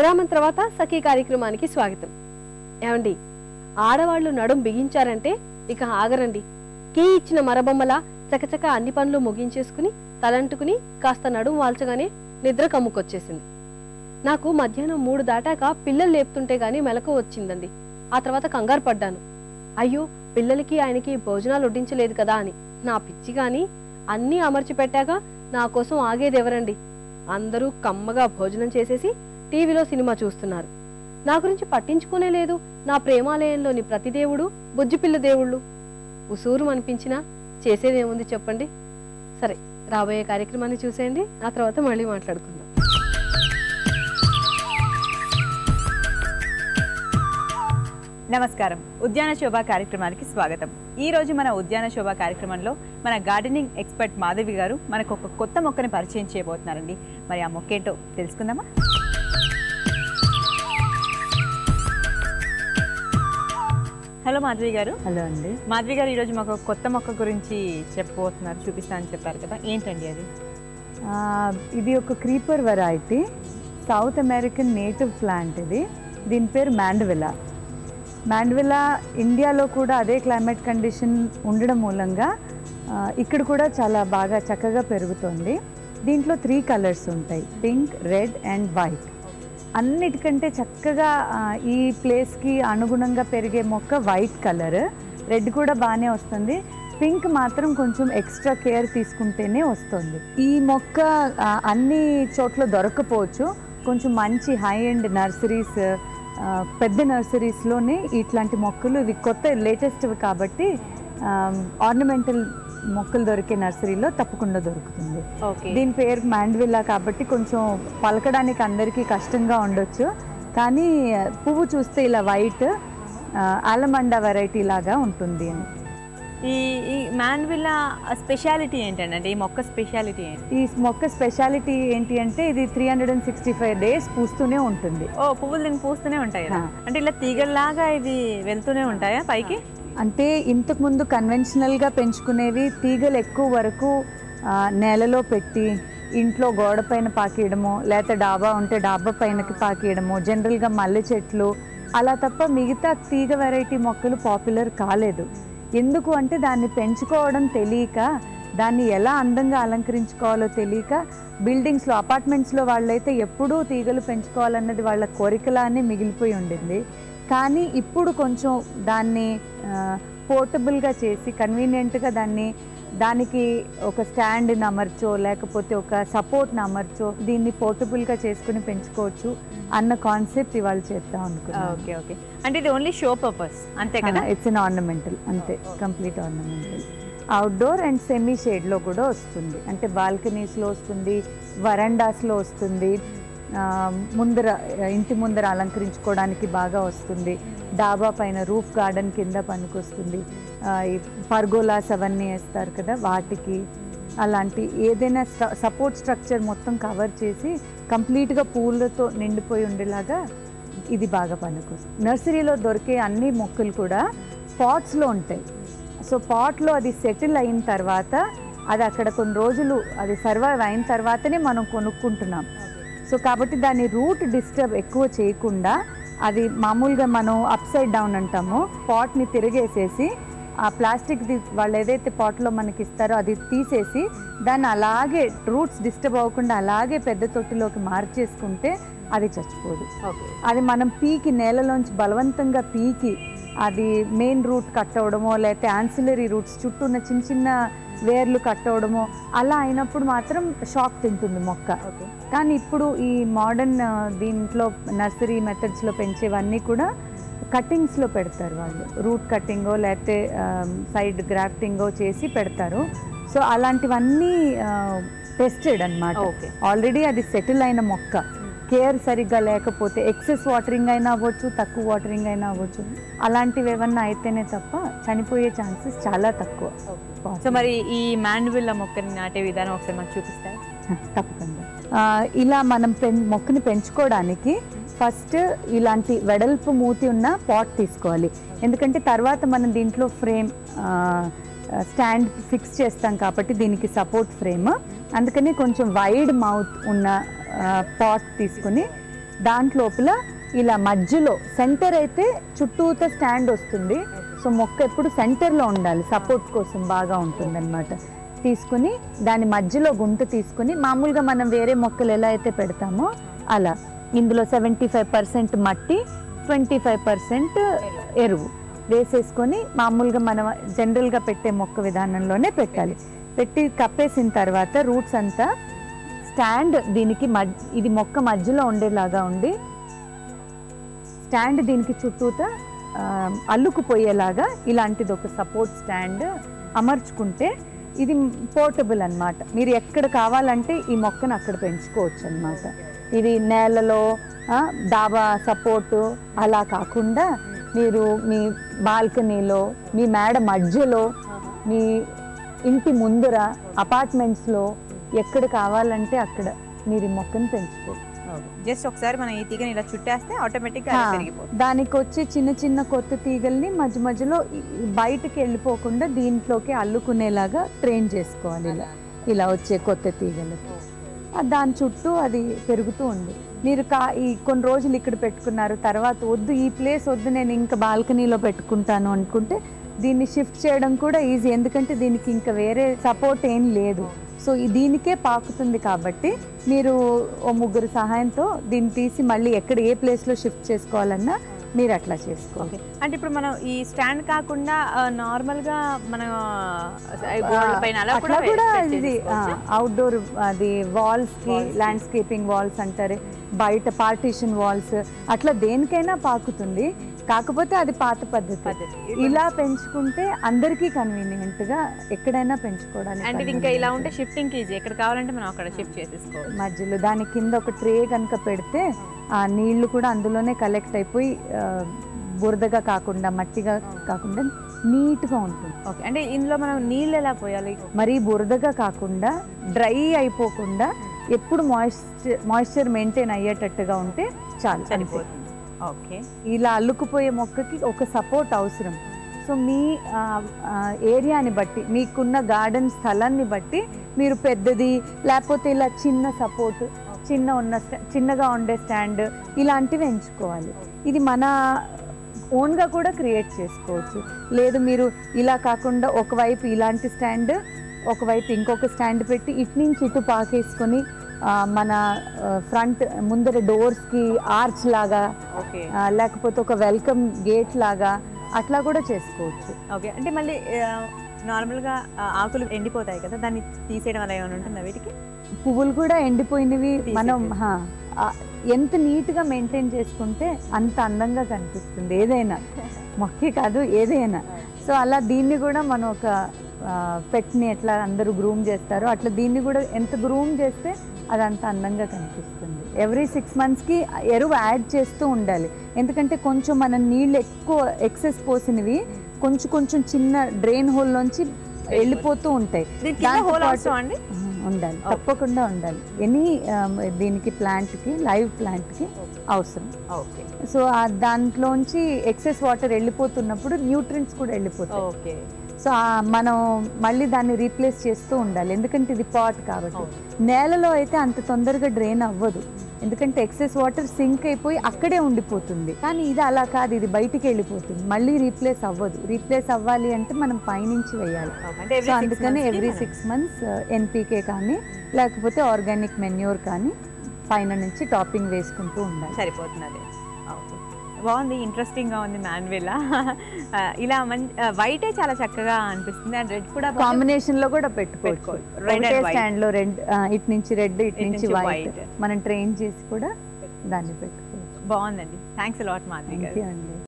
విరామం తర్వాత సఖీ కార్యక్రమానికి స్వాగతం. ఏమండి ఆడవాళ్ళు నడుం బిగించారంటే ఇక ఆగరండి. కీ ఇచ్చిన మరబొమ్మలా చకచక అన్ని పనులు ముగించేసుకుని తలంటుకుని కాస్త నడుం వాల్చగానే నిద్ర కమ్ముకొచ్చేసింది. నాకు మధ్యాహ్నం మూడు దాటాక పిల్లలు లేపుతుంటే గాని మెలకు వచ్చిందండి. ఆ తర్వాత కంగారు పడ్డాను. అయ్యో పిల్లలకి ఆయనకి భోజనాలు వడ్డించలేదు కదా అని. నా పిచ్చి గాని అన్నీ అమర్చి పెట్టాక నా కోసం ఆగేదెవరండి? అందరూ కమ్మగా భోజనం చేసేసి టీవీలో సినిమా చూస్తున్నారు. నా గురించి పట్టించుకునే లేదు. నా ప్రేమాలయంలోని ప్రతి దేవుడు బుజ్జిపిల్ల దేవుళ్ళు. ఉసూరు అనిపించినా చేసేదేముంది చెప్పండి. సరే రాబోయే కార్యక్రమాన్ని చూసేయండి. ఆ తర్వాత మళ్ళీ మాట్లాడుకుందాం. నమస్కారం. ఉద్యాన శోభ కార్యక్రమానికి స్వాగతం. ఈ రోజు మన ఉద్యాన శోభ కార్యక్రమంలో మన గార్డెనింగ్ ఎక్స్పర్ట్ మాధవి గారు మనకు ఒక కొత్త మొక్కని పరిచయం చేయబోతున్నారండి. మరి ఆ మొక్క ఏంటో తెలుసుకుందామా? హలో మాధవి గారు. హలో అండి. మాధవి గారు ఈరోజు మాకు కొత్త మొక్క గురించి చెప్పబోతున్నారు చూపిస్తానని చెప్పారు కదా. ఏంటండి అది? ఇది ఒక creeper variety south American native plant ఇది. దీని పేరు మ్యాండవిలా మ్యాండవిలా ఇండియాలో కూడా అదే క్లైమేట్ కండిషన్ ఉండడం మూలంగా ఇక్కడ కూడా చాలా బాగా చక్కగా పెరుగుతుంది. దీంట్లో త్రీ కలర్స్ ఉంటాయి పింక్ రెడ్ అండ్ వైట్ అన్నిటికంటే చక్కగా ఈ ప్లేస్కి అనుగుణంగా పెరిగే మొక్క వైట్ కలర్ రెడ్ కూడా బాగానే వస్తుంది. పింక్ మాత్రం కొంచెం ఎక్స్ట్రా కేర్ తీసుకుంటేనే వస్తుంది. ఈ మొక్క అన్ని చోట్ల దొరకపోవచ్చు. కొంచెం మంచి హై అండ్ నర్సరీస్ పెద్ద నర్సరీస్లోనే ఇట్లాంటి మొక్కలు ఇవి కొత్త లేటెస్ట్ కాబట్టి ఆర్నమెంటల్ మొక్కలు దొరికే నర్సరీలో తప్పకుండా దొరుకుతుంది. దీని పేరు మ్యాండ్విల్లా కాబట్టి కొంచెం పలకడానికి అందరికీ కష్టంగా ఉండొచ్చు. కానీ పువ్వు చూస్తే ఇలా వైట్ ఆలమండా వెరైటీ లాగా ఉంటుంది అని. ఈ ఈ మ్యాన్విల్లా స్పెషాలిటీ ఏంటండి? అంటే ఈ మొక్క స్పెషాలిటీ ఏంటి? ఈ మొక్క స్పెషాలిటీ ఏంటి అంటే ఇది three hundred and sixty five days పూస్తూనే ఉంటుంది. ఓ పువ్వులు దీనికి పూస్తూనే ఉంటాయి. అంటే ఇలా తీగల్లాగా ఇది వెళ్తూనే ఉంటాయా పైకి? అంటే ఇంతకు ముందు కన్వెన్షనల్గా పెంచుకునేవి తీగలు ఎక్కువ వరకు నేలలో పెట్టి ఇంట్లో గోడ పైన పాకేయడము లేకపోతే డాబా ఉంటే డాబా పైనకి పాకేయడము జనరల్గా మల్లె చెట్లు అలా తప్ప మిగతా తీగ వెరైటీ మొక్కలు పాపులర్ కాలేదు. ఎందుకు అంటే దాన్ని పెంచుకోవడం తెలియక దాన్ని ఎలా అందంగా అలంకరించుకోవాలో తెలియక బిల్డింగ్స్లో అపార్ట్మెంట్స్లో వాళ్ళైతే ఎప్పుడూ తీగలు పెంచుకోవాలన్నది వాళ్ళ కోరికలానే మిగిలిపోయి ఉండింది. కానీ ఇప్పుడు కొంచెం దాన్ని పోర్టబుల్గా చేసి కన్వీనియంట్గా దాన్ని దానికి ఒక స్టాండ్ని అమర్చో లేకపోతే ఒక సపోర్ట్ని అమర్చో దీన్ని పోర్టబుల్గా చేసుకుని పెంచుకోవచ్చు అన్న కాన్సెప్ట్ ఇవాళ చేద్దాం అనుకున్నాను. Okay okay. అంటే ఇది ఓన్లీ షో పర్పస్ అంతే కదా? ఇట్స్ అన్ ఆర్నమెంటల్ అంతే complete ornamental outdoor and semi షేడ్లో కూడా వస్తుంది. అంటే బాల్కనీస్లో వస్తుంది వరండాస్లో వస్తుంది ముందర ఇంటి ముందర అలంకరించుకోవడానికి బాగా వస్తుంది. డాబా పైన రూఫ్ గార్డెన్ కింద పనికొస్తుంది. ఈ పర్గోలాస్ అవన్నీ వేస్తారు కదా వాటికి. అలాంటి ఏదైనా సపోర్ట్ స్ట్రక్చర్ మొత్తం కవర్ చేసి కంప్లీట్గా పూలతో నిండిపోయి ఉండేలాగా ఇది బాగా పనికొస్తుంది. నర్సరీలో దొరికే అన్ని మొక్కలు కూడా పాట్స్లో ఉంటాయి. సో పాట్లో అది సెటిల్ అయిన తర్వాత అది అక్కడ కొన్ని రోజులు అది సర్వైవ్ అయిన తర్వాతనే మనం కొనుక్కుంటున్నాం. సో కాబట్టి దాని రూట్ డిస్టర్బ్ ఎక్కువ చేయకుండా అది మామూలుగా మనం అప్ సైడ్ డౌన్ అంటామో పాట్ని తిరిగేసేసి ఆ ప్లాస్టిక్ వాళ్ళు ఏదైతే పాట్లో మనకి ఇస్తారో అది తీసేసి దాన్ని అలాగే రూట్స్ డిస్టర్బ్ అవ్వకుండా అలాగే పెద్ద తొట్టిలోకి మార్చేసుకుంటే అది చచ్చిపోదు. అది మనం పీకి నేలలోంచి బలవంతంగా పీకి అది మెయిన్ రూట్ కట్ అవ్వడమో లేకపోతే యాన్సిలరీ రూట్స్ చుట్టూ ఉన్న చిన్న చిన్న వేర్లు కట్ అవ్వడమో అలా అయినప్పుడు మాత్రం షాక్ తింటుంది మొక్క. కానీ ఇప్పుడు ఈ మోడర్న్ దీంట్లో నర్సరీ మెథడ్స్లో పెంచేవన్నీ కూడా కటింగ్స్లో పెడతారు వాళ్ళు. రూట్ కటింగో లేకపోతే సైడ్ గ్రాఫ్టింగో చేసి పెడతారు. సో అలాంటివన్నీ టెస్టెడ్ అన్నమాట. ఓకే. ఆల్రెడీ అది సెటిల్ అయిన మొక్క. కేర్ సరిగ్గా లేకపోతే ఎక్సెస్ వాటరింగ్ అయినా అవ్వచ్చు తక్కువ వాటరింగ్ అయినా అవ్వచ్చు. అలాంటివి ఏమన్నా అయితేనే తప్ప చనిపోయే ఛాన్సెస్ చాలా తక్కువ. సో మరి ఈ మ్యాండ్విల్లా మొక్కని నాటే విధానం ఒకసారి మాకు చూపిస్తారా? తప్పకుండా. ఇలా మనం పెం మొక్కని పెంచుకోవడానికి ఫస్ట్ ఇలాంటి వెడల్పు మూతి ఉన్న పాట్ తీసుకోవాలి. ఎందుకంటే తర్వాత మనం దీంట్లో ఫ్రేమ్ స్టాండ్ ఫిక్స్ చేస్తాం కాబట్టి దీనికి సపోర్ట్ ఫ్రేమ్. అందుకని కొంచెం వైడ్ మౌత్ ఉన్న పాట్ తీసుకుని దాంట్లోపల ఇలా మధ్యలో సెంటర్ అయితే చుట్టూత స్టాండ్ వస్తుంది. సో మొక్క ఎప్పుడు సెంటర్లో ఉండాలి. సపోర్ట్ కోసం బాగా ఉంటుందన్నమాట. తీసుకుని దాని మధ్యలో గుంట తీసుకుని మామూలుగా మనం వేరే మొక్కలు ఎలా అయితే పెడతామో అలా. ఇందులో సెవెంటీ ఫైవ్ పర్సెంట్ మట్టి ట్వంటీ ఫైవ్ పర్సెంట్ ఎరువు. వేసేసుకొని మామూలుగా మనం జనరల్గా పెట్టే మొక్క విధానంలోనే పెట్టాలి. పెట్టి కప్పేసిన తర్వాత రూట్స్ అంతా స్టాండ్ దీనికి మధ్య ఇది మొక్క మధ్యలో ఉండేలాగా ఉండి స్టాండ్ దీనికి చుట్టూత అల్లుకుపోయేలాగా ఇలాంటిది ఒక సపోర్ట్ స్టాండ్ అమర్చుకుంటే ఇది పోర్టబుల్ అన్నమాట. మీరు ఎక్కడ కావాలంటే ఈ మొక్కను అక్కడ పెంచుకోవచ్చు అన్నమాట ఇది నేలలో డాబా సపోర్టు అలా కాకుండా మీరు మీ బాల్కనీలో మీ మేడ మధ్యలో మీ ఇంటి ముందర అపార్ట్మెంట్స్లో ఎక్కడ కావాలంటే అక్కడ మీరు ఈ మొక్కను పెంచుకోవచ్చు జస్ట్ ఒకసారి మనం ఈ తీగని ఇలా చుట్టేస్తే ఆటోమేటిక్గా హా. అది పెరిగిపోతుంది. దానికి వచ్చే చిన్న చిన్న కొత్త తీగల్ని మధ్య మధ్యలో బయటకి వెళ్ళిపోకుండా దీంట్లోకి అల్లుకునేలాగా ట్రైన్ చేసుకోవాలి ఇలా. ఇలా వచ్చే కొత్త తీగలు దాని చుట్టూ అది పెరుగుతూ ఉంది. మీరు కా ఈ కొన్ని రోజులు ఇక్కడ పెట్టుకున్నారు తర్వాత వద్దు ఈ ప్లేస్ వద్దు నేను ఇంకా బాల్కనీలో పెట్టుకుంటాను అనుకుంటే దీన్ని షిఫ్ట్ చేయడం కూడా ఈజీ. ఎందుకంటే దీనికి ఇంకా వేరే సపోర్ట్ ఏం లేదు. సో ఈ దీనికే పాకుతుంది కాబట్టి మీరు ఓ ముగ్గురు సహాయంతో దీన్ని తీసి మళ్ళీ ఎక్కడ ఏ ప్లేస్లో షిఫ్ట్ చేసుకోవాలన్నా మీరు అట్లా చేసుకోవాలి అంటే ఇప్పుడు మనం ఈ స్టాండ్ కాకుండా నార్మల్గా మన అట్లా కూడా ఇది? అవుట్డోర్ అది వాల్స్కి Walls కి. ల్యాండ్స్కేపింగ్ వాల్స్ అంటారు బయట పార్టీషన్ వాల్స్ అట్లా దేనికైనా పాకుతుంది కాకపోతే అది పాత పద్ధతి. పద్ధతి. ఇలా పెంచుకుంటే అందరికీ కన్వీనియంట్గా ఎక్కడైనా పెంచుకోవడానికి అంటే ఇది ఇంకా ఇలా. ఉంటే షిఫ్టింగ్ ఈజీ ఎక్కడ కావాలంటే మనం అక్కడ షిఫ్ట్ చేసేసుకోవచ్చు. మధ్యలో దాని కింద ఒక ట్రే కనుక పెడితే ఆ నీళ్ళు కూడా అందులోనే కలెక్ట్ అయిపోయి బురదగా కాకుండా మట్టిగా కాకుండా నీట్గా ఉంటుంది. ఓకే. అంటే ఇందులో మనం నీళ్ళు ఎలా పోయాలి? మరీ బురదగా కాకుండా డ్రై అయిపోకుండా ఎప్పుడు మాయిశ్చర్ మాయిశ్చర్ మెయింటైన్ అయ్యేటట్టుగా ఉంటే చాలు. సరిపోతుంది. ఓకే. ఇలా అల్లుకుపోయే మొక్కకి ఒక సపోర్ట్ అవసరం. సో మీ ఏరియాని బట్టి మీకున్న గార్డెన్ స్థలాన్ని బట్టి మీరు పెద్దది లేకపోతే ఇలా చిన్న సపోర్ట్ చిన్న ఉన్న చిన్నగా ఉండే స్టాండ్ ఇలాంటివి ఎంచుకోవాలి. ఇది మన ఓన్గా కూడా క్రియేట్ చేసుకోవచ్చు. లేదు మీరు ఇలా కాకుండా ఒకవైపు ఇలాంటి స్టాండ్ ఒకవైపు ఇంకొక స్టాండ్ పెట్టి ఇటు నుంచి ఇటు పాకేసుకొని మన ఫ్రంట్ ముందర డోర్స్కి ఆర్చ్ లాగా లేకపోతే ఒక వెల్కమ్ గేట్ లాగా అట్లా కూడా చేసుకోవచ్చు. ఓకే. అంటే మళ్ళీ నార్మల్గా ఆ, ఆకులు ఎండిపోతాయి కదా దాన్ని తీసేయడం అలా ఏమైనా ఉంటుందా వీటికి? పువ్వులు కూడా ఎండిపోయినవి. మనం ఎంత నీట్గా మెయింటైన్ చేసుకుంటే అంత అందంగా కనిపిస్తుంది ఏదైనా. మొక్కే కాదు ఏదైనా. సో అలా దీన్ని కూడా మనం ఒక పెట్ని ఎట్లా అందరూ గ్రూమ్ చేస్తారో అట్లా దీన్ని కూడా ఎంత గ్రూమ్ చేస్తే అది అంత అందంగా కనిపిస్తుంది. ఎవ్రీ సిక్స్ మంత్స్కి ఎరువు యాడ్ చేస్తూ ఉండాలి. ఎందుకంటే కొంచెం మనం నీళ్ళు ఎక్కువ ఎక్సెస్ పోసినవి కొంచెం కొంచెం చిన్న డ్రైన్ హోల్లోంచి వెళ్ళిపోతూ ఉంటాయి. ఉండాలి. తప్పకుండా ఉండాలి. ఎనీ దీనికి ప్లాంట్కి లైవ్ ప్లాంట్కి అవసరం. ఓకే. సో దాంట్లోంచి ఎక్సెస్ వాటర్ వెళ్ళిపోతున్నప్పుడు న్యూట్రియంట్స్ కూడా వెళ్ళిపోతాయి. ఓకే. సో మనం మళ్ళీ దాన్ని రీప్లేస్ చేస్తూ ఉండాలి. ఎందుకంటే ఇది పాట్ కాబట్టి. నేలలో అయితే అంత తొందరగా డ్రైన్ అవ్వదు. ఎందుకంటే ఎక్సెస్ వాటర్ సింక్ అయిపోయి అక్కడే ఉండిపోతుంది. కానీ ఇది అలా కాదు. ఇది బయటికి వెళ్ళిపోతుంది. మళ్ళీ రీప్లేస్ అవ్వదు. రీప్లేస్ అవ్వాలి అంటే మనం పైనుంచి వేయాలి. సో అందుకని ఎవ్రీ సిక్స్ మంత్స్ ఎన్పీకే కానీ లేకపోతే ఆర్గానిక్ మెన్యూర్ కానీ పైన నుంచి టాపింగ్ వేసుకుంటూ ఉండాలి. సరిపోతుంది బాగుంది ఇంట్రెస్టింగ్గా ఉంది మాన్యువల్. ఇలా మంచి వైటే చాలా చక్కగా అనిపిస్తుంది. అండ్ రెడ్ కూడా బాగా- కాంబినేషన్లో కూడా పెట్టుకోవచ్చు. పెట్టుకోవచ్చు. Red and ఒకటే white. స్టాండ్లో రెడ్ ఇటు నుంచి రెడ్ ఇటు నుంచి వైట్. మనం ట్రైన్ చేసి కూడా దాన్ని పెట్టుకోవచ్చు. బాగుందండి. థ్యాంక్స్ లాట్ మాధవి గారు. అండి.